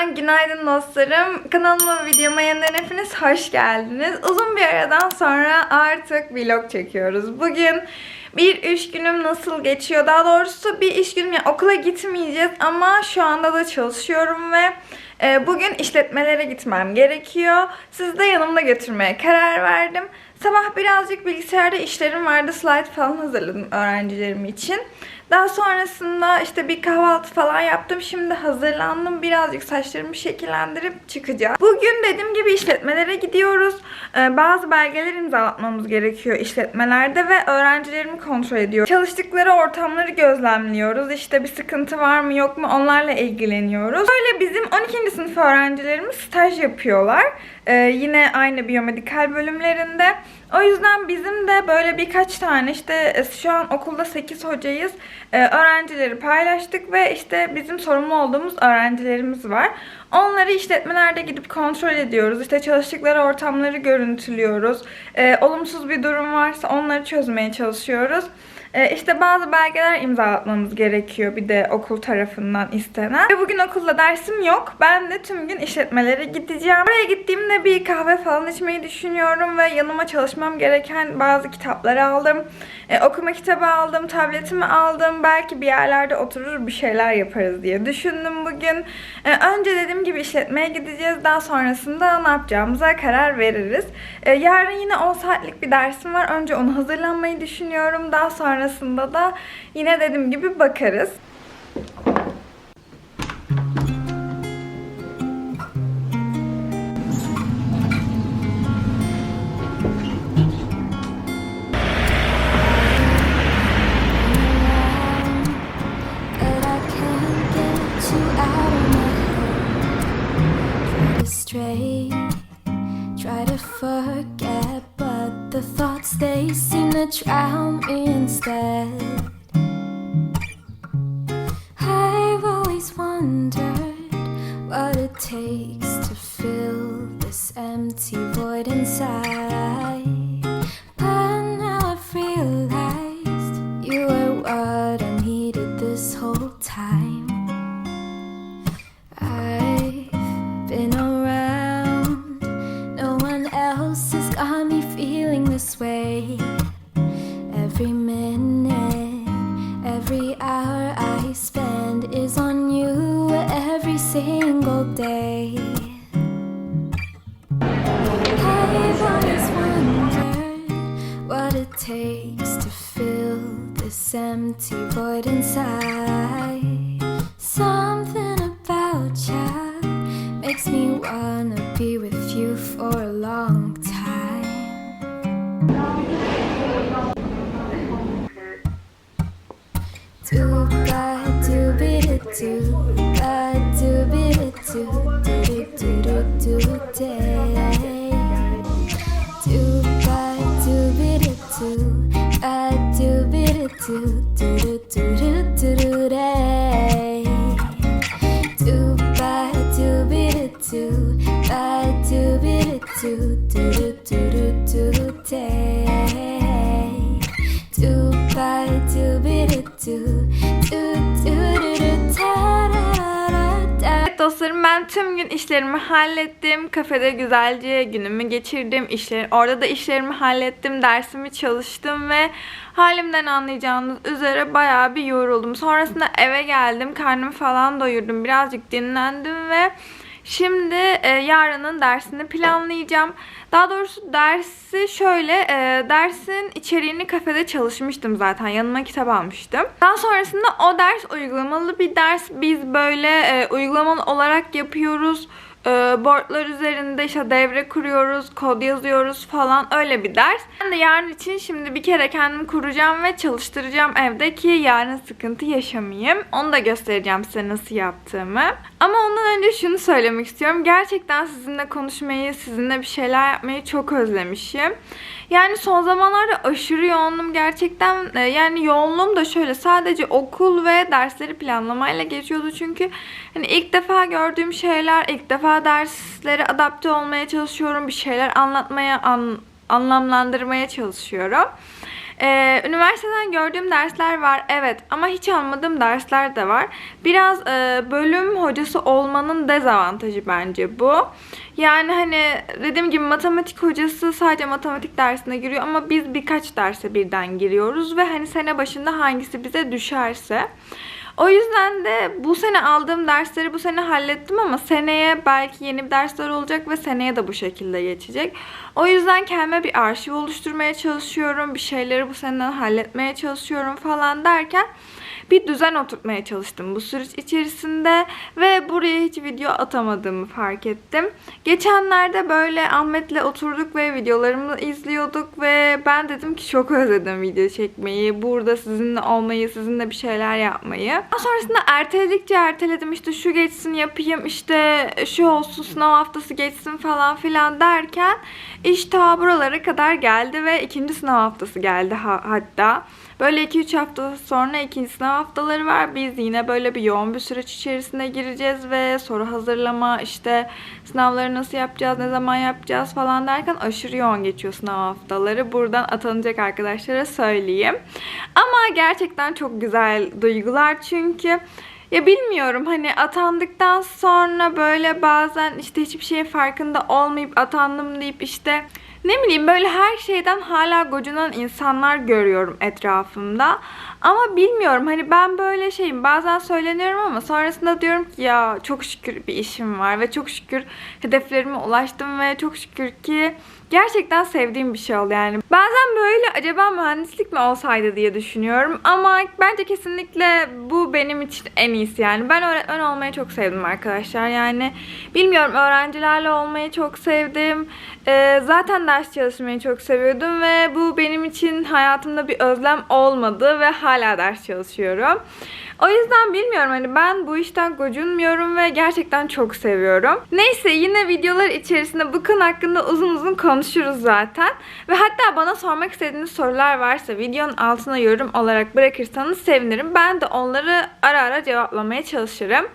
Videodan günaydın dostlarım. Kanalıma videoma yeniden hepiniz hoş geldiniz. Uzun bir aradan sonra artık vlog çekiyoruz. Bugün bir iş günüm nasıl geçiyor? Daha doğrusu bir iş günüm, yani okula gitmeyeceğiz ama şu anda da çalışıyorum ve e, bugün işletmelere gitmem gerekiyor. Sizi de yanımda götürmeye karar verdim. Sabah birazcık bilgisayarda işlerim vardı. Slide falan hazırladım öğrencilerim için. Daha sonrasında işte bir kahvaltı falan yaptım. Şimdi hazırlandım. Birazcık saçlarımı şekillendirip çıkacağım. Bugün dediğim gibi işletmelere gidiyoruz. Ee, bazı belgeler imzalatmamız gerekiyor işletmelerde ve öğrencilerimi kontrol ediyor. Çalıştıkları ortamları gözlemliyoruz. İşte bir sıkıntı var mı yok mu onlarla ilgileniyoruz. Böyle bizim 12. sınıf öğrencilerimiz staj yapıyorlar. Ee, yine aynı biyomedikal bölümlerinde. O yüzden bizim de böyle birkaç tane işte e, şu an okulda 8 hocayız. Ee, öğrencileri paylaştık ve işte bizim sorumlu olduğumuz öğrencilerimiz var. Onları işletmelerde gidip kontrol ediyoruz. İşte çalıştıkları ortamları görüntülüyoruz. Ee, olumsuz bir durum varsa onları çözmeye çalışıyoruz. Ee, işte bazı belgeler imzalatmamız gerekiyor bir de okul tarafından istenen. Ve bugün okulda dersim yok. Ben de tüm gün işletmelere gideceğim. Oraya gittiğimde bir kahve falan içmeyi düşünüyorum ve yanıma çalışmam gereken bazı kitapları aldım. Ee, okuma kitabı aldım, tabletimi aldım. Belki bir yerlerde oturur bir şeyler yaparız diye düşündüm bugün. Ee, önce dediğim gibi işletmeye gideceğiz. Daha sonrasında ne yapacağımıza karar veririz. Yarın yine 10 saatlik bir dersim var. Önce onu hazırlanmayı düşünüyorum. Daha sonrasında da yine dediğim gibi bakarız. Try to forget, but the thoughts they seem to drown me instead. I've always wondered what it takes to fill this empty void inside. But now I've realized you were what I needed this whole time. I've been around, no one else has got me feeling this way. Every minute, every hour I spend is on you every single day. I've always wondered what it takes to fill this empty void inside. Something about you makes me wanna be with Do do do do too do do do do today. Do do do be too bad to be too do do do do do today. Do do do do do bad to be too do do do do. İşlerimi hallettim. Kafede güzelce günümü geçirdim. İşler, orada da işlerimi hallettim. Dersimi çalıştım ve halimden anlayacağınız üzere bayağı bir yoruldum. Sonrasında eve geldim. Karnımı falan doyurdum. Birazcık dinlendim ve Şimdi e, yarının dersini planlayacağım. Daha doğrusu dersi şöyle, e, dersin içeriğini kafede çalışmıştım zaten. Yanıma kitap almıştım. Daha sonrasında o ders uygulamalı bir ders. Biz böyle e, uygulamalı olarak yapıyoruz. E, boardlar üzerinde işte devre kuruyoruz, kod yazıyoruz falan öyle bir ders. Ben de yarın için şimdi bir kere kendim kuracağım ve çalıştıracağım evde ki yarın sıkıntı yaşamayayım. Onu da göstereceğim size nasıl yaptığımı. Ama ondan önce şunu söylemek istiyorum. Gerçekten sizinle konuşmayı, sizinle bir şeyler yapmayı çok özlemişim. Yani son zamanlarda aşırı yoğunum gerçekten. e, Yani yoğunluğum da şöyle sadece okul ve dersleri planlamayla geçiyordu çünkü hani ilk defa gördüğüm şeyler, ilk defa derslere adapte olmaya çalışıyorum. Bir şeyler anlatmaya, an- anlamlandırmaya çalışıyorum. Ee, üniversiteden gördüğüm dersler var evet ama hiç almadığım dersler de var. Biraz e, bölüm hocası olmanın dezavantajı bence bu. Yani hani dediğim gibi matematik hocası sadece matematik dersine giriyor ama biz birkaç derse birden giriyoruz ve hani sene başında hangisi bize düşerse. O yüzden de bu sene aldığım dersleri bu sene hallettim ama seneye belki yeni bir dersler olacak ve seneye de bu şekilde geçecek. O yüzden kendime bir arşiv oluşturmaya çalışıyorum. Bir şeyleri bu seneden halletmeye çalışıyorum falan derken bir düzen oturtmaya çalıştım bu süreç içerisinde ve buraya hiç video atamadığımı fark ettim. Geçenlerde böyle Ahmet'le oturduk ve videolarımı izliyorduk ve ben dedim ki çok özledim video çekmeyi, burada sizinle olmayı, sizinle bir şeyler yapmayı. Daha sonrasında erteledikçe erteledim işte şu geçsin yapayım, işte şu olsun sınav haftası geçsin falan filan derken iş ta buralara kadar geldi ve ikinci sınav haftası geldi ha- hatta. Böyle 2-3 hafta sonra ikinci sınav haftaları var. Biz yine böyle bir yoğun bir süreç içerisine gireceğiz ve soru hazırlama, işte sınavları nasıl yapacağız, ne zaman yapacağız falan derken aşırı yoğun geçiyor sınav haftaları. Buradan atanacak arkadaşlara söyleyeyim. Ama gerçekten çok güzel duygular çünkü ya bilmiyorum hani atandıktan sonra böyle bazen işte hiçbir şeyin farkında olmayıp atandım deyip işte ne bileyim böyle her şeyden hala gocunan insanlar görüyorum etrafımda. Ama bilmiyorum hani ben böyle şeyim bazen söyleniyorum ama sonrasında diyorum ki ya çok şükür bir işim var ve çok şükür hedeflerime ulaştım ve çok şükür ki gerçekten sevdiğim bir şey oldu yani. Bazen böyle acaba mühendislik mi olsaydı diye düşünüyorum ama bence kesinlikle bu benim için en iyisi yani. Ben öğretmen olmayı çok sevdim arkadaşlar yani bilmiyorum öğrencilerle olmayı çok sevdim. Ee, zaten ders çalışmayı çok seviyordum ve bu benim için hayatımda bir özlem olmadı ve hala ders çalışıyorum. O yüzden bilmiyorum hani ben bu işten gocunmuyorum ve gerçekten çok seviyorum. Neyse yine videolar içerisinde bu konu hakkında uzun uzun konuşuruz zaten. Ve hatta bana sormak istediğiniz sorular varsa videonun altına yorum olarak bırakırsanız sevinirim. Ben de onları ara ara cevaplamaya çalışırım.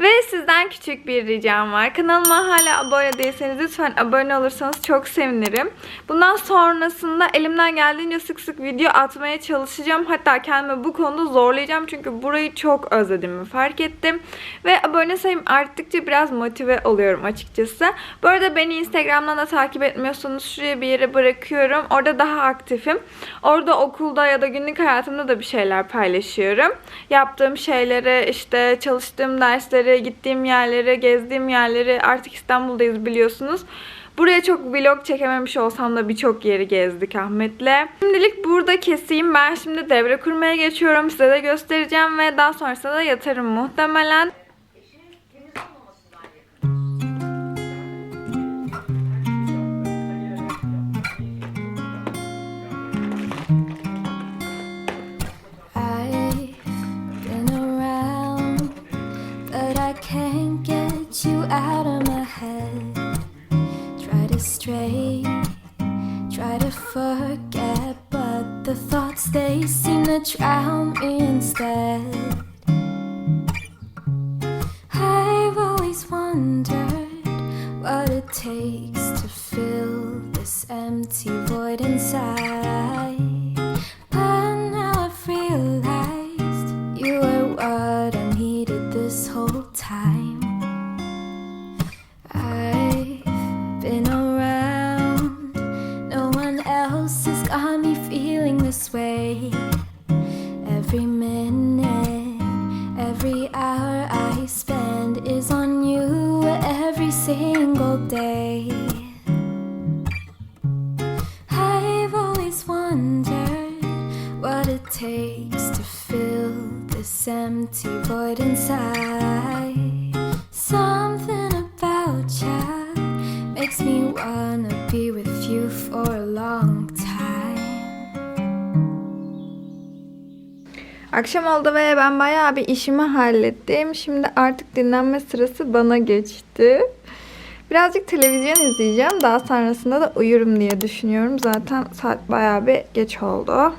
Ve sizden küçük bir ricam var. Kanalıma hala abone değilseniz lütfen abone olursanız çok sevinirim. Bundan sonrasında elimden geldiğince sık sık video atmaya çalışacağım. Hatta kendimi bu konuda zorlayacağım. Çünkü burayı çok özlediğimi fark ettim. Ve abone sayım arttıkça biraz motive oluyorum açıkçası. Bu arada beni Instagram'dan da takip etmiyorsanız şuraya bir yere bırakıyorum. Orada daha aktifim. Orada okulda ya da günlük hayatımda da bir şeyler paylaşıyorum. Yaptığım şeyleri, işte çalıştığım dersleri, gittiğim yerleri, gezdiğim yerleri artık İstanbul'dayız biliyorsunuz. Buraya çok vlog çekememiş olsam da birçok yeri gezdik Ahmet'le. Şimdilik burada keseyim. Ben şimdi devre kurmaya geçiyorum. Size de göstereceğim ve daha sonrasında da yatarım muhtemelen. Drown me instead. I've always wondered what it takes to fill this empty void inside. empty void inside. Something about you makes me wanna be with you for a long time. Akşam oldu ve ben bayağı bir işimi hallettim. Şimdi artık dinlenme sırası bana geçti. Birazcık televizyon izleyeceğim. Daha sonrasında da uyurum diye düşünüyorum. Zaten saat bayağı bir geç oldu.